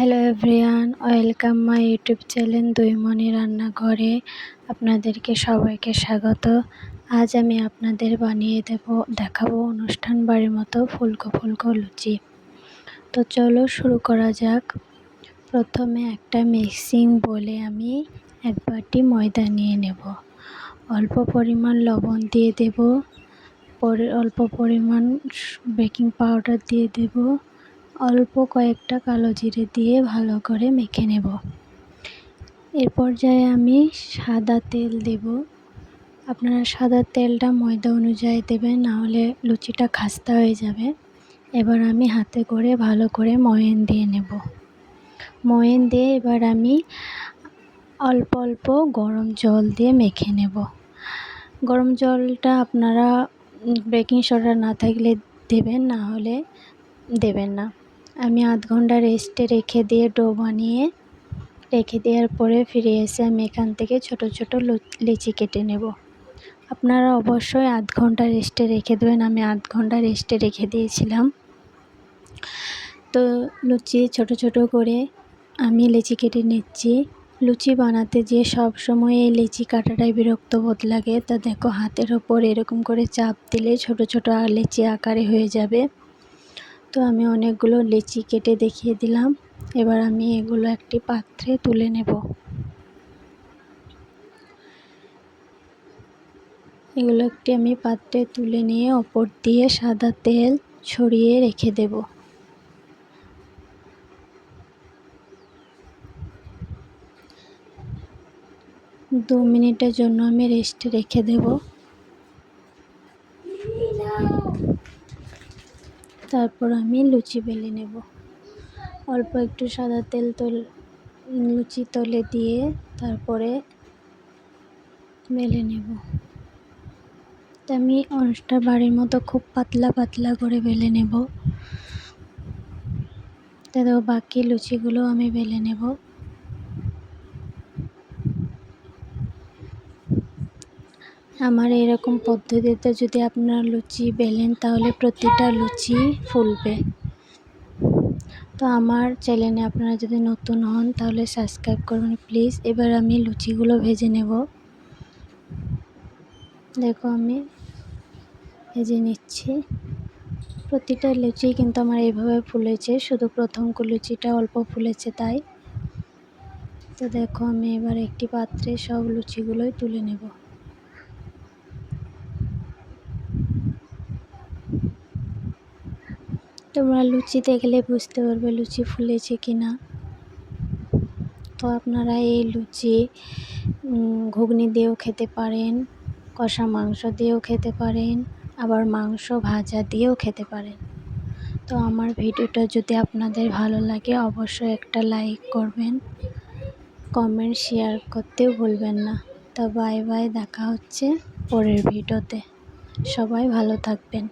Hello everyone welcome my YouTube channel দুই মনি রান্নাঘরে। আপনাদেরকে সবাইকে স্বাগত। আজ আমি আপনাদের বানিয়ে দেব, দেখাবো অনুষ্ঠান বাড়ির মতো ফুলকো ফুলকো লুচি। তো চলো শুরু করা যাক। প্রথমে একটা মিক্সিং বলে আমি এক বাটি ময়দা নিয়ে নেব। অল্প পরিমাণ লবণ দিয়ে দেব। পরে অল্প পরিমাণ বেকিং পাউডার দিয়ে দেব। অল্প কয়েকটা কালো জিরে দিয়ে ভালো করে মেখে নেব। এর পর্যায়ে আমি সাদা তেল দেব। আপনারা সাদা তেলটা ময়দা অনুযায়ী দেবেন নাহলে লুচিটা খাস্তা হয়ে যাবে। এবার আমি হাতে করে ভালো করে ময়ন দিয়ে নেব। ময়ন দিয়ে এবার আমি অল্প অল্প গরম জল দিয়ে মেখে নেব। গরম জলটা আপনারা বেকিং সোডা না থাকলে দেবেন, না হলে দেবেন না। আমি আধ ঘণ্টা রেস্টে রেখে দিয়ে ডো বানিয়ে রেখে দেওয়ার পরে ফিরে এসে আমি এখান থেকে ছোট ছোট লিচি কেটে নেব। আপনারা অবশ্যই আধ ঘণ্টা রেস্টে রেখে দেবেন। আমি আধ ঘণ্টা রেস্টে রেখে দিয়েছিলাম। তো লুচি ছোট ছোট করে আমি লিচি কেটে নিচ্ছি। লুচি বানাতে যে সব সময় এই লিচি কাটাটাই বিরক্ত বোধ লাগে। তা দেখো হাতের ওপর এরকম করে চাপ দিলে ছোট ছোট লিচি আকারে হয়ে যাবে। তো আমি অনেকগুলো লিচি কেটে দেখিয়ে দিলাম। এবার আমি এগুলো একটি পাত্রে তুলে নেব। এগুলো একটি আমি পাত্রে তুলে নিয়ে ওপর দিয়ে সাদা তেল ছড়িয়ে রেখে দেব। দু মিনিটের জন্য আমি রেস্টে রেখে দেব। তারপর আমি লুচি বেলে নেব। অল্প একটু সাদা তেল তল, লুচি তলে দিয়ে তারপরে বেলে নেব। তো আমি অনেকটা বাড়ির মতো খুব পাতলা পাতলা করে বেলে নেব। তো বাকি লুচিগুলো আমি বেলে নেব। আমার এরকম পদ্ধতিতে যদি আপনারা লুচি বেলেন, তাহলে প্রতিটা লুচি ফুলবে। তো আমার চ্যানেলে আপনারা যদি নতুন হন, তাহলে সাবস্ক্রাইব করবেন প্লিজ। এবার আমি লুচিগুলো ভেজে নেব। দেখো আমি ভেজে নিচ্ছি। প্রতিটা লুচি কিন্তু আমার এইভাবে ফুলেছে, শুধু প্রথম লুচিটা অল্প ফুলেছে তাই। তো দেখো আমি এবার একটি পাত্রে সব লুচিগুলোই তুলে নেব। তোমরা লুচি দেখলে বুঝতে পারবে লুচি ফুলেছে কি না তো আপনারা এই লুচি ঘুগনি দিয়েও খেতে পারেন, কষা মাংস দিয়েও খেতে পারেন, আবার মাংস ভাজা দিয়েও খেতে পারেন। তো আমার ভিডিওটা যদি আপনাদের ভালো লাগে অবশ্যই একটা লাইক করবেন, কমেন্ট, শেয়ার করতেও ভুলবেন না। তো বাই বাই, দেখা হচ্ছে পরের ভিডিওতে। সবাই ভালো থাকবেন।